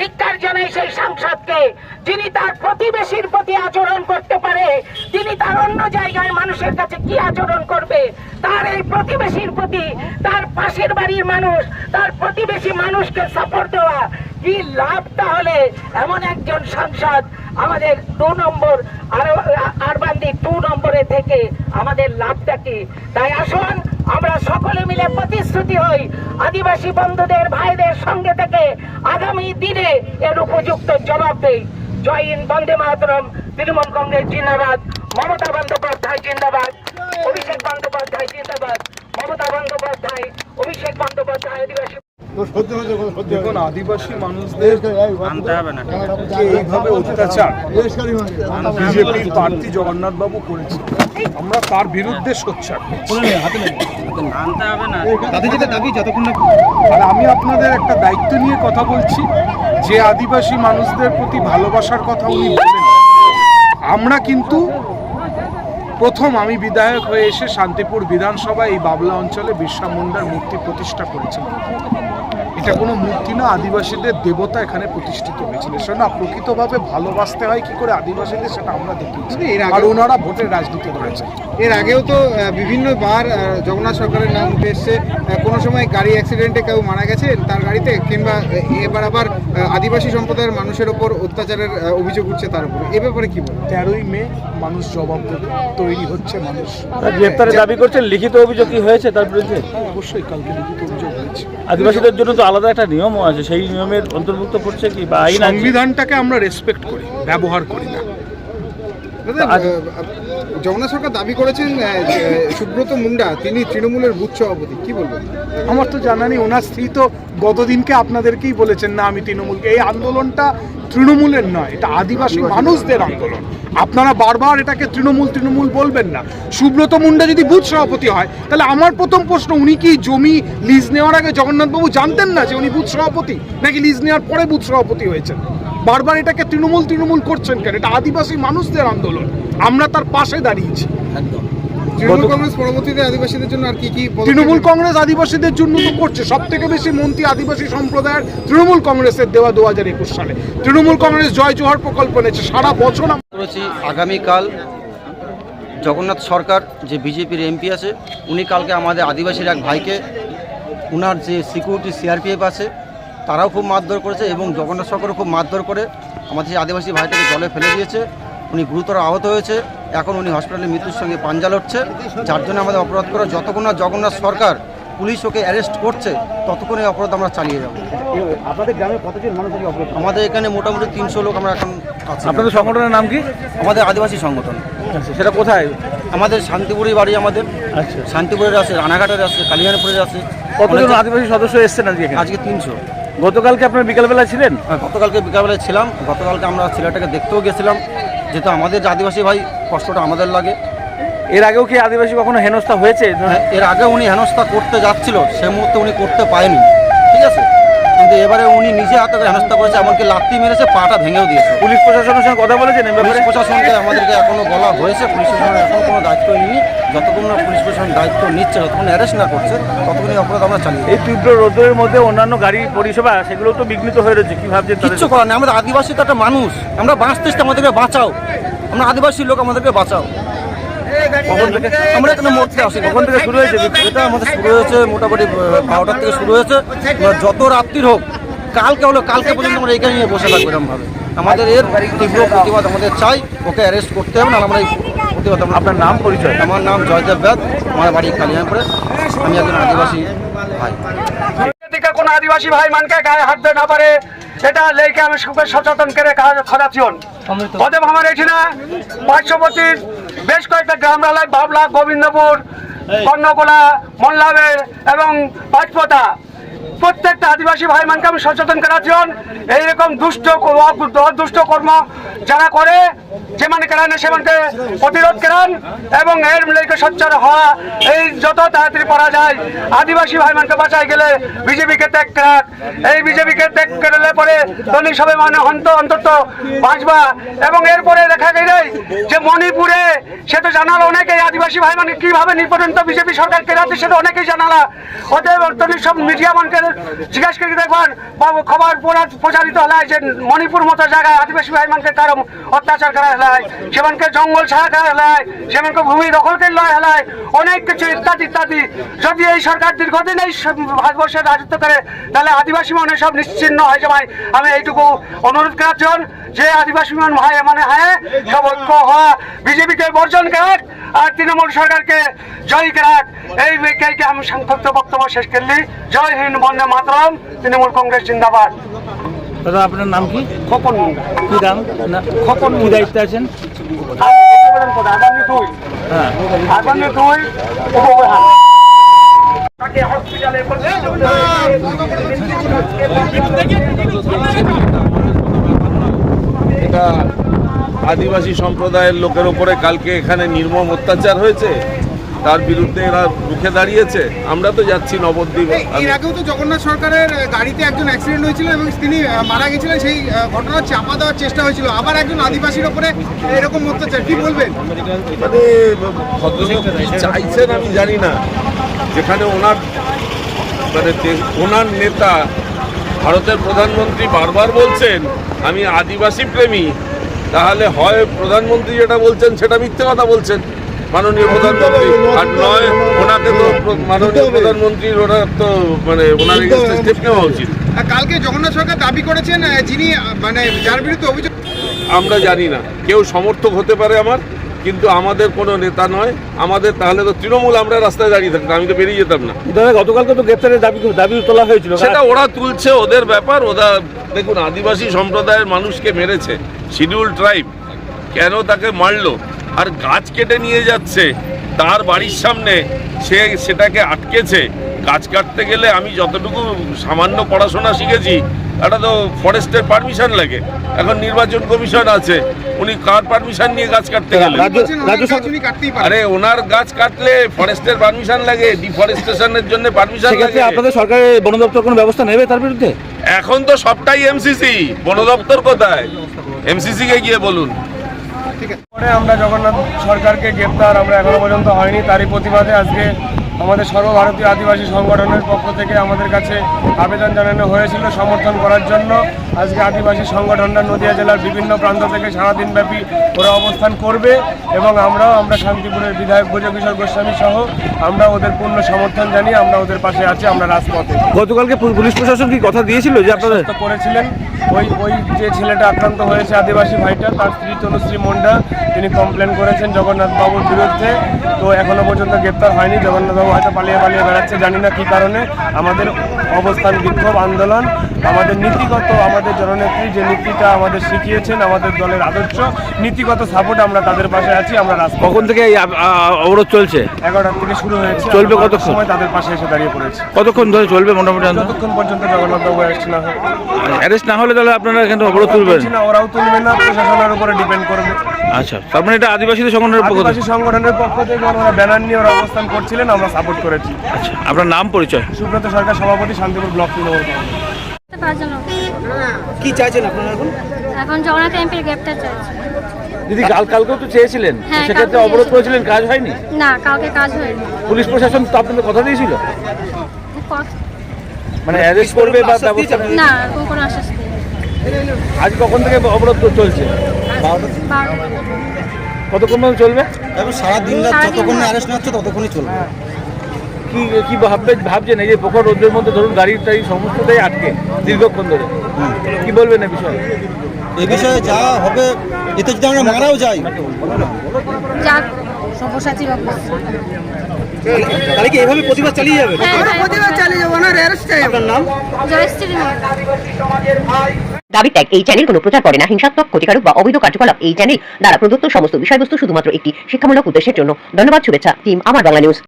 ধিক্কার জানাই সেই সাংসদকে, যিনি তার প্রতিবেশীর প্রতি আচরণ করতে পারে, তিনি তার অন্য জায়গায় মানুষের কাছে কি আচরণ করবে? তার এই প্রতিবেশীর প্রতি, তার পাশের বাড়ির মানুষ, তার প্রতিবেশী মানুষকে সাপোর্ট দেওয়া, কি লাভ তাহলে? এমন একজন সাংসদ আমাদের দু নম্বর আরবান্দি টু নম্বরে থেকে আমাদের লাভটা কি? তাই আসুন আমরা সকলে মিলে প্রতিশ্রুতি হই, আদিবাসী বন্ধুদের, ভাইদের সঙ্গে থেকে আগামী দিনে এর উপযুক্ত জবাব দেই। জয় হিন্দ, বন্দে মাতরম। তৃণমূল কংগ্রেস জিন্দাবাদ। মমতা বন্দ্যোপাধ্যায় জিন্দাবাদ। অভিষেক বন্দ্যোপাধ্যায় জিন্দাবাদ। মমতা বন্দ্যোপাধ্যায়, অভিষেক বন্দ্যোপাধ্যায় আদিবাসী দেখুন আদিবাসী মানুষদের যে এইভাবে অত্যাচার? বিজেপির প্রার্থী জগন্নাথ বাবু করেছে। আমরা তার বিরুদ্ধে সোচ্চার তাদের যেটা দাবি যতক্ষণ না আর আমি আপনাদের একটা দায়িত্ব নিয়ে কথা বলছি। যে আদিবাসী মানুষদের প্রতি ভালোবাসার কথা উনি বলেন আমরা কিন্তু প্রথম আমি বিধায়ক হয়ে এসে শান্তিপুর বিধানসভায় এই বাবলা অঞ্চলে বিরসা মুন্ডার মূর্তি প্রতিষ্ঠা করেছিলাম। এটা কোনো মূর্তি না আদিবাসীদের দেবতা এখানে প্রতিষ্ঠিত হয়েছিল। সেটা না প্রকৃতভাবে ভালোবাসতে হয় কি করে আদিবাসীদের সেটা আমরা দেখিয়েছি এর আগে- আর ওনারা ভোটের রাজনীতি করেছেন। এর আগেও তো বিভিন্ন বার জগন্নাথ সরকারের নাম উঠে এসছে। কোনো সময় গাড়ি অ্যাক্সিডেন্টে কেউ মারা গেছে তার গাড়িতে কিংবা এবার আবার আদিবাসী সম্প্রদায়ের মানুষের ওপর অত্যাচারের অভিযোগ উঠছে তার উপরে। এ ব্যাপারে কি বলবেন তেরোই মে মানুষ জবাব দেবে। তৈরি হচ্ছে মানুষ। গ্রেপ্তারের দাবি করছেন লিখিত অভিযোগ কি হয়েছে তার বিরুদ্ধে? অবশ্যই কালকে লিখিত অভিযোগ হয়েছে। আদিবাসীদের জন্য তো আলাদা একটা নিয়মও আছে সেই নিয়মের অন্তর্ভুক্ত করছে কি? বা আইন সংবিধানটাকে আমরা রেসপেক্ট করি ব্যবহার করি না। জগন্নাথ সরকার দাবি করেছেন সুব্রত মুন্ডা তিনি তৃণমূলের বুথ সভাপতি কি বলবেন? আমার তো জানা নেই ওনার স্ত্রী তো গতদিনকে আপনাদেরকেই বলেছেন না আমি তৃণমূলকে এই আন্দোলনটা তৃণমূলের নয় এটা আদিবাসী মানুষদের আন্দোলন। আপনারা বারবার এটাকে তৃণমূল তৃণমূল বলবেন না। সুব্রত মুন্ডা যদি বুথ সভাপতি হয় তাহলে আমার প্রথম প্রশ্ন উনি কি জমি লিজ নেওয়ার আগে জগন্নাথবাবু জানতেন না যে উনি বুথ সভাপতি? নাকি লিজ নেওয়ার পরে বুথ সভাপতি হয়েছেন? বারবার এটাকে তৃণমূল তৃণমূল করছেন কেন? এটা আদিবাসী মানুষদের আন্দোলন। আমরা তার পাশে দাঁড়িয়েছি। তৃণমূল কংগ্রেস পরবর্তীতে আদিবাসীদের জন্য আর কি কি তৃণমূল কংগ্রেস আদিবাসীদের জন্য তো করছে। সব থেকে বেশি মন্ত্রী আদিবাসী সম্প্রদায়ের তৃণমূল কংগ্রেসের দেওয়া দু হাজার একুশ সালে। তৃণমূল কংগ্রেস জয় জোহর প্রকল্প নিয়েছে সারা বছর আমরা করেছি। আগামীকাল জগন্নাথ সরকার যে বিজেপির এমপি আছে উনি কালকে আমাদের আদিবাসীর এক ভাইকে উনার যে সিকিউরিটি সিআরপিএফ আছে তারাও খুব মারধর করেছে এবং জগন্নাথ সরকারও খুব মারধর করে আমাদের সেই আদিবাসী ভাইটাকে জলে ফেলে দিয়েছে। উনি গুরুতর আহত হয়েছে। এখন উনি হসপিটালে মৃত্যুর সঙ্গে পাঞ্জা লড়ছে। যার জন্য আমাদের অপরাধ করা যতক্ষণ না জগন্নাথ সরকার পুলিশ ওকে অ্যারেস্ট করছে ততক্ষণ এই অপরাধ আমরা চালিয়ে যাব। আপনাদের গ্রামে কতজন মানুষ আমাদের এখানে মোটামুটি তিনশো লোক আমরা এখন আপনাদের সংগঠনের নাম কি? আমাদের আদিবাসী সংগঠন। আচ্ছা সেটা কোথায়? আমাদের শান্তিপুরের বাড়ি আমাদের। আচ্ছা। শান্তিপুরের আছে রানাঘাটের আছে কালিয়ানপুরের আছে। কতজন আদিবাসী সদস্য এসেছেন আজকে এখানে? আজকে তিনশো। গতকালকে আপনার বিকালবেলা ছিলেন? গতকালকে বিকালবেলায় ছিলাম। গতকালকে আমরা ছেলেটাকে দেখতেও গেছিলাম। যেহেতু আমাদের যে আদিবাসী ভাই কষ্টটা আমাদের লাগে। এর আগেও কি আদিবাসী কখনো হেনস্থা হয়েছে? হ্যাঁ, এর আগে উনি হেনস্থা করতে যাচ্ছিল সে মুহূর্তে উনি করতে পারেনি। কিন্তু এবারে উনি নিজে হাতে করে হেনস্থা করেছে এমনকি লাত্তি মেরেছে পাটা ভেঙেও দিয়েছে। পুলিশ প্রশাসনের সঙ্গে কথা বলেছেন পুলিশ প্রশাসনকে আমাদেরকে এখনও বলা হয়েছে পুলিশ প্রশাসন এখন কোনো দায়িত্ব নিয়ে যতক্ষণ না পুলিশ প্রশাসন দায়িত্ব নিচ্ছে যতক্ষণ অ্যারেস্ট না করছে ততক্ষণ অপরাধ আমরা চালিয়ে এই তীব্র রোদ্রের মধ্যে অন্যান্য গাড়ি পরিষেবা সেগুলো তো বিঘ্নিত হয়ে রয়েছে কি ভাবছেন তাদের? কিচ্ছু করার নেই আমাদের আদিবাসী তো একটা মানুষ আমরা বাঁচতে আমাদেরকে বাঁচাও। আমরা আদিবাসী লোক আমাদেরকে বাঁচাও। কখন থেকে? আমরা এখানে মরতে আসি কখন থেকে শুরু হয়েছে? বিক্ষোভ? এটা আমাদের শুরু হয়েছে মোটামুটি বারোটার থেকে শুরু হয়েছে। যত রাত্রির হোক কালকে হলো কালকে পর্যন্ত আমরা এখানে নিয়ে বসে থাকব এরকম ভাবে আমাদের এর তীব্র প্রতিবাদ আমাদের চাই। ওকে অ্যারেস্ট করতে হবে না আমরা এই প্রতিবাদ আপনার নাম পরিচয়? আমার নাম জয়দেব ব্যাদ আমার বাড়ি কালিয়ামপুরে আমি একজন আদিবাসী ভাই। কোনো আদিবাসী ভাই মানকে গায়ে হাত না পারে এটা লেগে আমি সুখে সচেতন করে খরাচিয়ন অতএব আমার এখানে পার্শ্ববর্তী বেশ কয়েকটা গ্রাম রালায় বাবলা গোবিন্দপুর কর্ণকোলা মল্লাবের এবং পাঁচপোতা প্রত্যেকটা আদিবাসী ভাই মানকে আমি সচেতন করাচ্ছিলাম এইরকম দুষ্ট দুষ্ট কর্ম যারা করে, যেমন কেরান সেমানকে প্রতিরোধ করেন এবং এর লেগে সচ্চার হওয়া এই যত তাড়াতাড়ি করা যায়, আদিবাসী ভাই মানকে বাঁচাই গেলে বিজেপিকে ত্যাগ করাক এই বিজেপিকে ত্যাগ করলে পরে তনি সবে মানে অন্ত অন্তত বাঁচবা। এবং এরপরে দেখা গেলে যে মণিপুরে, সে তো জানালো অনেকেই আদিবাসী ভাই মানে কীভাবে নিপর্যন্ত বিজেপি সরকার কেরাতে সেটা অনেকেই জানালা। অতএব তনি সব মিডিয়া মানকে জিজ্ঞেস করে দেখবেন খবর প্রচারিত হলে যে মণিপুর মতো জায়গায় আদিবাসী ভাই মানকে কারও অত্যাচার করা হলে সেমানকে জঙ্গল ছাড়া করা হলে সেমানকে ভূমি দখল করে লয় হলে অনেক কিছু ইত্যাদি ইত্যাদি। যদি এই সরকার দীর্ঘদিন এই ভারতবর্ষে রাজত্ব করে, তাহলে আদিবাসী মনে সব নিশ্চিন্ন হয়ে যাবে আমি এইটুকু অনুরোধ করার জন্য, যে আদিবাসী মন ভাই মানে হ্যাঁ সব ঐক্য হওয়া, বিজেপিকে বর্জন করাক আর তৃণমূল সরকারকে জয় করাক এই বেকাইকে আমি সংক্ষিপ্ত বক্তব্য শেষ করলি। জয় হিন্দ বন্দে মাতরম। তৃণমূল কংগ্রেস জিন্দাবাদ। দাদা আপনার নাম কি? খোকন কি নাম? খোকন কি দায়িত্বে আছেন? আগামী দুই। হ্যাঁ আগামী দুই। তাকে হসপিটালে এটা আদিবাসী সম্প্রদায়ের লোকের ওপরে কালকে এখানে নির্মম অত্যাচার হয়েছে তার বিরুদ্ধে এরা রুখে দাঁড়িয়েছে। আমরা তো যাচ্ছি নবদ্বীপ এর আগেও তো জগন্নাথ সরকারের গাড়িতে একজন অ্যাক্সিডেন্ট হয়েছিল এবং তিনি মারা গেছিলেন সেই ঘটনা চাপা দেওয়ার চেষ্টা হয়েছিল। আবার একজন আদিবাসীর ওপরে এরকম অত্যাচার কি বলবেন? মানে ভদ্রলোক কি চাইছেন আমি জানি না। যেখানে ওনার মানে ওনার নেতা ভারতের প্রধানমন্ত্রী বারবার বলছেন আমি আদিবাসী প্রেমী তাহলে হয় প্রধানমন্ত্রী যেটা বলছেন সেটা মিথ্যে কথা বলছেন মাননীয় প্রধানমন্ত্রী। আর নয় ওনাকে তো মাননীয় প্রধানমন্ত্রীর ওনার তো মানে ওনার স্টেপ নেওয়া উচিত। কালকে জগন্নাথ সরকার দাবি করেছেন যিনি মানে যার বিরুদ্ধে অভিযোগ আমরা জানি না। কেউ সমর্থক হতে পারে আমার কিন্তু আমাদের কোনো নেতা নয় আমাদের তাহলে তো তৃণমূল আমরা রাস্তায় দাঁড়িয়ে থাকতাম আমি তো বেরিয়ে যেতাম না। দাদা গতকালকে তো গ্রেপ্তারের দাবি দাবি তোলা হয়েছিল সেটা ওরা তুলছে ওদের ব্যাপার ওরা দেখুন আদিবাসী সম্প্রদায়ের মানুষকে মেরেছে শিডিউল ট্রাইব কেন তাকে মারলো? আর গাছ কেটে নিয়ে যাচ্ছে তার বাড়ির সামনে সে সেটাকে আটকেছে গাছ কাটতে গেলে আমি যতটুকু সামান্য পড়াশোনা শিখেছি একটা তো ফরেস্টের পারমিশন লাগে। এখন নির্বাচন কমিশন আছে উনি কার পারমিশন নিয়ে গাছ কাটতে গেলেন? সরকার পারেন। আরে ওনার গাছ কাটলে ফরেস্টের পারমিশন লাগে ডিফরেস্টেশনের জন্য পারমিশন লাগে। আপনাদের সরকারের বন দপ্তর কোনো ব্যবস্থা নেবে তার বিরুদ্ধে? এখন তো সবটাই এমসিসি বন দপ্তর কোথায়? এমসিসি কে গিয়ে বলুন। পরে আমরা জগন্নাথ সরকারকে গ্রেপ্তার আমরা এখনও পর্যন্ত হয়নি তারই প্রতিবাদে আজকে আমাদের সর্বভারতীয় আদিবাসী সংগঠনের পক্ষ থেকে আমাদের কাছে আবেদন জানানো হয়েছিল সমর্থন করার জন্য। আজকে আদিবাসী সংগঠনটা নদিয়া জেলার বিভিন্ন প্রান্ত থেকে সারাদিনব্যাপী ওরা অবস্থান করবে এবং আমরাও আমরা শান্তিপুরের বিধায়ক ব্রজকিশোর গোস্বামী সহ আমরা ওদের পূর্ণ সমর্থন জানিয়ে আমরা ওদের পাশে আছি আমরা রাজপথে। গতকালকে পুলিশ প্রশাসন কি কথা দিয়েছিল যে আশ্বস্ত করেছিলেন। ওই ওই যে ছেলেটা আক্রান্ত হয়েছে আদিবাসী ভাইটা তার স্ত্রী তনুশ্রী মন্ডা তিনি কমপ্লেন করেছেন জগন্নাথ বাবুর বিরুদ্ধে। তো এখনও পর্যন্ত গ্রেপ্তার হয়নি জগন্নাথ বাবু হয়তো পালিয়ে পালিয়ে বেড়াচ্ছে জানি না কী কারণে। আমাদের অবস্থান বিক্ষোভ আন্দোলন আমাদের নীতিগত আমাদের জননেত্রী যে নীতিটা আমাদের শিখিয়েছেন আমাদের দলের আদর্শ নীতিগত সাপোর্ট আমরা তাদের পাশে আছি আমরা কখন থেকে এই আ- আ- অবরোধ চলছে? এগারোটার থেকে শুরু হয়েছে চলবে আমরা কতক্ষণ? সময় তাদের পাশে এসে দাঁড়িয়ে পড়েছি? কতক্ষণ ধরে চলবে মোটামুটি যতক্ষণ পর্যন্ত জগন্নাথ বাবু আসছে না হয় অ্যারেস্ট না হলে তাহলে আপনারা এখানে অবরোধ তুলবেন? বলছি না ওরাও তুলবে না প্রশাসনের উপরে ডিপেন্ড করবে। আচ্ছা তার মানে এটা আদিবাসীদের সংগঠনের পক্ষ থেকে? আদিবাসী সংগঠনের পক্ষ থেকে ওরা ব্যানার নিয়ে ওরা অবস্থান করছিলেন আমরা সাপোর্ট করেছি। আচ্ছা আপনার নাম পরিচয়? সুব্রত সরকার সভাপতি শান্তিপুর ব্লক তৃণমূল কংগ্রেস। জন্য কি চাইছেন আপনারা এখন? এখন জগন্নাথ এমপির গ্রেপ্তার চাইছে। দিদি কাল কালকেও তো চেয়েছিলেন। হ্যাঁ, সেক্ষেত্রে কালকে অবরোধ করেছিলেন কাজ হয়নি? না কাউকে কাজ হয়নি। পুলিশ প্রশাসন তো আপনাদের কথা দিয়েছিল? ক- মানে অ্যারেস্ট করবে বা ব্যবস্থা নেবে? না এরকম কোনো আশ্বাস নেই। আজ কখন থেকে অবরোধ চলছে? বারোটা? কতক্ষণ পর্যন্ত চলবে? সারাদিন অ্যারেস্ট না হচ্ছে কি কি ভাববে ভাবছেন এই যে প্রখর রোদের মধ্যে ধরুন গাড়ি টাড়ি সমস্তটাই আটকে দীর্ঘক্ষণ ধরে। কি বলবেন এই বিষয়ে? এ বিষয়ে যা হবে এতে যদি আমরা মারাও যাই। যা সব্যসাচী বাবু। তাহলে কি এভাবে প্রতিবাদ চালিয়ে যাবে? প্রতিবাদ চালিয়ে যাব না আপনার নাম? জয়শ্রী দাবি ত্যাগ এই চ্যানেল কোনো প্রচার করে না। হিংসাত্মক ক্ষতিকারক বা অবৈধ কার্যকলাপ এই চ্যানেল দ্বারা প্রদত্ত সমস্ত বিষয়বস্তু শুধুমাত্র একটি শিক্ষামূলক উদ্দেশ্যের জন্য। ধন্যবাদ শুভেচ্ছা টিম আমার বাংলা নিউজ